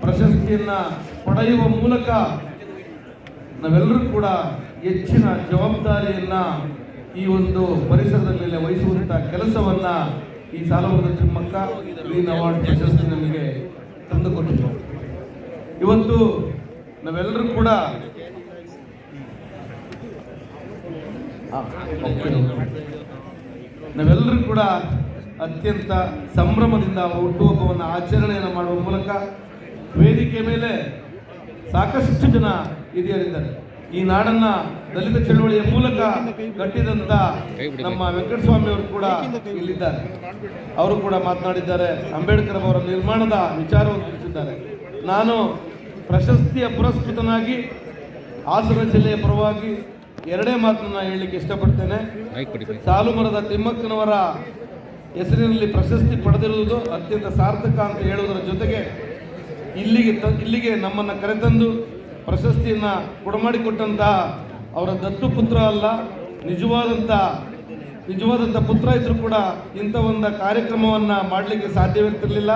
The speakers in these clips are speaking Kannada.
ಪ್ರಶಸ್ತಿಯನ್ನ ಪಡೆಯುವ ಮೂಲಕ ನಾವೆಲ್ಲರೂ ಕೂಡ ಹೆಚ್ಚಿನ ಜವಾಬ್ದಾರಿಯನ್ನ ಈ ಒಂದು ಪರಿಸರದ ಮೇಲೆ ವಹಿಸುವಂತ ಕೆಲಸವನ್ನ ಈ ಸಾಲವರ್ಗ ತಿಮ್ಮಕ್ಕ ಗ್ರೀನ್ ಅವಾರ್ಡ್ ಪ್ರಶಸ್ತಿ ನಮಗೆ ತಂದುಕೊಟ್ಟಿದೆ ಇವತ್ತು ನಾವೆಲ್ಲರೂ ಕೂಡ ನಾವೆಲ್ಲರೂ ಕೂಡ ಅತ್ಯಂತ ಸಂಭ್ರಮದಿಂದ ಹುಟ್ಟುಹಬ್ಬವನ್ನು ಆಚರಣೆಯನ್ನು ಮಾಡುವ ಮೂಲಕ ವೇದಿಕೆ ಮೇಲೆ ಸಾಕಷ್ಟು ಜನ ಹಿರಿಯರಿದ್ದಾರೆ. ಈ ನಾಡನ್ನ ದಲಿತ ಚಳವಳಿಯ ಮೂಲಕ ಕಟ್ಟಿದಂತ ನಮ್ಮ ವೆಂಕಟಸ್ವಾಮಿ ಅವರು ಕೂಡ ಇಲ್ಲಿದ್ದಾರೆ. ಅವರು ಕೂಡ ಮಾತನಾಡಿದ್ದಾರೆ. ಅಂಬೇಡ್ಕರ್ ಅವರ ನಿರ್ಮಾಣದ ವಿಚಾರವನ್ನು ತಿಳಿಸಿದ್ದಾರೆ. ನಾನು ಪ್ರಶಸ್ತಿಯ ಪುರಸ್ಕೃತನಾಗಿ ಹಾಸನ ಜಿಲ್ಲೆಯ ಪರವಾಗಿ ಎರಡೇ ಮಾತನ್ನ ಹೇಳಲಿಕ್ಕೆ ಇಷ್ಟಪಡ್ತೇನೆ. ಸಾಲುಮರದ ತಿಮ್ಮಕ್ಕನವರ ಹೆಸರಿನಲ್ಲಿ ಪ್ರಶಸ್ತಿ ಪಡೆದಿರುವುದು ಅತ್ಯಂತ ಸಾರ್ಥಕ ಅಂತ ಹೇಳುವುದರ ಜೊತೆಗೆ ಇಲ್ಲಿಗೆ ತ, ಇಲ್ಲಿಗೆ ನಮ್ಮನ್ನು ಕರೆತಂದು ಪ್ರಶಸ್ತಿಯನ್ನು ಕೊಡಮಾಡಿಕೊಟ್ಟಂತಹ ಅವರ ದತ್ತು ಪುತ್ರ ಅಲ್ಲ ನಿಜವಾದಂಥ ನಿಜವಾದಂಥ ಪುತ್ರ ಇದ್ದರೂ ಕೂಡ ಇಂಥ ಒಂದು ಕಾರ್ಯಕ್ರಮವನ್ನು ಮಾಡಲಿಕ್ಕೆ ಸಾಧ್ಯವಿರ್ತಿರ್ಲಿಲ್ಲ.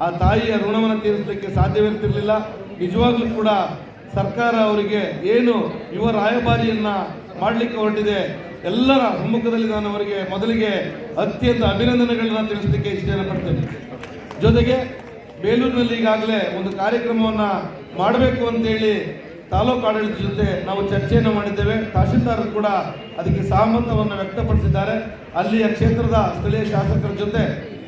ಆ ತಾಯಿಯ ಋಣವನ್ನು ತೀರಿಸಲಿಕ್ಕೆ ಸಾಧ್ಯವಿರ್ತಿರ್ಲಿಲ್ಲ. ನಿಜವಾಗ್ಲೂ ಕೂಡ ಸರ್ಕಾರ ಅವರಿಗೆ ಏನು ಯುವ ರಾಯಭಾರಿಯನ್ನು ಮಾಡಲಿಕ್ಕೆ ಹೊರಟಿದೆ ಎಲ್ಲರ ಸಮ್ಮುಖದಲ್ಲಿ ನಾನು ಅವರಿಗೆ ಮೊದಲಿಗೆ ಅತ್ಯಂತ ಅಭಿನಂದನೆಗಳನ್ನ ತಿಳಿಸಲಿಕ್ಕೆ ಇಷ್ಟೇನ ಪಡ್ತೇನೆ. ಜೊತೆಗೆ ಬೇಲೂರಿನಲ್ಲಿ ಈಗಾಗಲೇ ಒಂದು ಕಾರ್ಯಕ್ರಮವನ್ನು ಮಾಡಬೇಕು ಅಂತೇಳಿ ತಾಲೂಕು ಆಡಳಿತ ಜೊತೆ ನಾವು ಚರ್ಚೆಯನ್ನು ಮಾಡಿದ್ದೇವೆ. ತಹಶೀಲ್ದಾರ್ ಕೂಡ ಅದಕ್ಕೆ ಸಹಮತವನ್ನು ವ್ಯಕ್ತಪಡಿಸಿದ್ದಾರೆ. ಅಲ್ಲಿಯ ಕ್ಷೇತ್ರದ ಸ್ಥಳೀಯ ಶಾಸಕರ ಜೊತೆ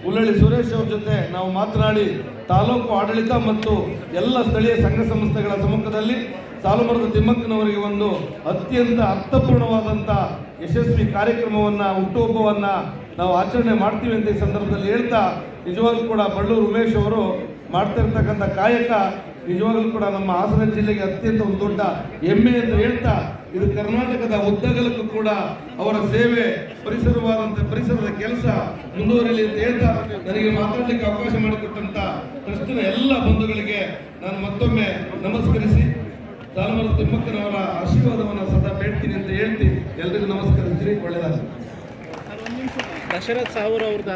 ಉಳ್ಳಳ್ಳಿ ಸುರೇಶ್ ಅವ್ರ ಜೊತೆ ನಾವು ಮಾತನಾಡಿ ತಾಲೂಕು ಆಡಳಿತ ಮತ್ತು ಎಲ್ಲ ಸ್ಥಳೀಯ ಸಂಘ ಸಂಸ್ಥೆಗಳ ಸಮ್ಮುಖದಲ್ಲಿ ಸಾಲುಮರದ ತಿಮ್ಮಕ್ಕನವರಿಗೆ ಒಂದು ಅತ್ಯಂತ ಅರ್ಥಪೂರ್ಣವಾದಂಥ ಯಶಸ್ವಿ ಕಾರ್ಯಕ್ರಮವನ್ನ, ಹುಟ್ಟುಹಬ್ಬವನ್ನ ನಾವು ಆಚರಣೆ ಮಾಡ್ತೀವಿ ಅಂತ ಈ ಸಂದರ್ಭದಲ್ಲಿ ಹೇಳ್ತಾ, ನಿಜವಾಗ್ಲೂ ಕೂಡ ಬಳ್ಳೂರು ಉಮೇಶ್ ಅವರು ಮಾಡ್ತಾ ಇರ್ತಕ್ಕಂಥ ಕಾಯಕ ನಿಜವಾಗ್ಲೂ ಕೂಡ ನಮ್ಮ ಹಾಸನ ಜಿಲ್ಲೆಗೆ ಅತ್ಯಂತ ಒಂದು ದೊಡ್ಡ ಹೆಮ್ಮೆ ಎಂದು ಹೇಳ್ತಾ ಇದು ಕರ್ನಾಟಕದ ಉದ್ದಗಲಕ್ಕೂ ಕೂಡ ಅವರ ಸೇವೆ ಪರಿಸರವಾದಂಥ ಪರಿಸರದ ಕೆಲಸ ಮುಂದುವರಿಯಲಿ ಅಂತ ಹೇಳ್ತಾ ನನಗೆ ಮಾತಾಡಲಿಕ್ಕೆ ಅವಕಾಶ ಮಾಡಿಕೊಟ್ಟಂತ ಟ್ರಸ್ಟಿನ ಎಲ್ಲ ಬಂಧುಗಳಿಗೆ ನಾನು ಮತ್ತೊಮ್ಮೆ ನಮಸ್ಕರಿಸಿ ಸಾಲಮರ ತಿಮ್ಮಕ್ಕನವರ ಆಶೀರ್ವಾದವನ್ನು ಸದಾ ಬೇಡ್ತೀನಿ ಅಂತ ಹೇಳ್ತೀನಿ ಎಲ್ರಿಗೂ ನಮಸ್ಕರಿಸ್ತೀನಿ ಒಳ್ಳೆಯದಾಗ ದಶರಥ್ ಸಾವಿರ ಅವ್ರದ್ದು